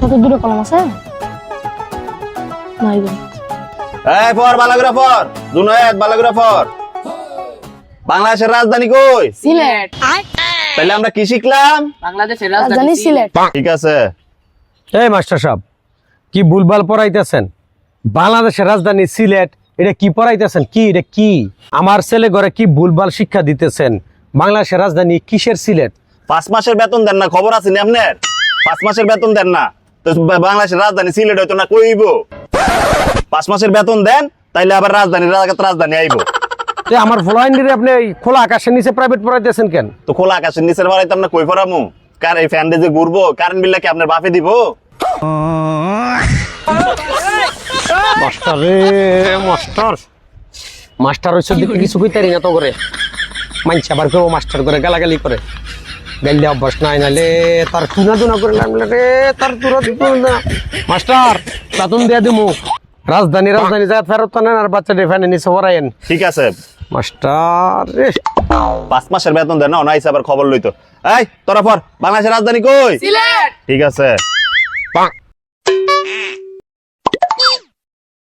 কত দূরে কলম আছে? নাই এই বালাগুড়া বালাগুড়া বাংলাদেশের রাজধানী কই? সিলেট। তাহলে আমরা কি শিখলাম? বাংলাদেশের রাজধানী রাজধানী সিলেট। ঠিক আছে। এই মাস্টার সাহেব কি ভুলভাল পড়াইতেছেন? বাংলাদেশের রাজধানী সিলেট এটা কি পড়াইতেছেন? কি এটা কি? আমার ছেলে ঘরে কি ভুলভাল শিক্ষা দিতেছেন? বাংলাদেশের রাজধানী কিসের সিলেট? পাঁচ মাসের বেতন দেন না খবর আছে নি আপনার? পাঁচ মাসের বেতন দেন না। তো বাংলাদেশের রাজধানী সিলেট হয়তো না কইব। পাঁচ মাসের বেতন দেন তাইলে আবার রাজধানী রাজধানী আইব। আমার ফলোয়াইন্ডিরে আপনি এই খোলা আকাশের নিচে প্রাইভেট পড়াইতেছেন কেন? তো খোলা আকাশের নিচের বাড়াইতে আমরা কই ফরামু কার এই ফ্যান যে ঘুরবো? কারেন্ট বিলটা কি আপনার বাপে দিব? মাস্টার রে মাস্টার। মাস্টার হচ্ছে দিকে কিছু কইতারি না তো করে মানছে আবার কেউ মাস্টার করে গালাগালি করে। গাইলে অভ্যাস নাই নালে তার চুনা টুনা করে নামলে রে তার দিব না মাস্টার বেতন দিয়ে দিমু। রাজধানী রাজধানী যা ফেরত আনেন আর বাচ্চাদের ফ্যানে নিচে পড়াইন ঠিক আছে। মাস্টার রে। পাঁচ মাসের বেতন দেন না অনাইস আবার খবর লইতো। এই তোরা পর বাংলাদেশের রাজধানী কই? ঠিক আছে।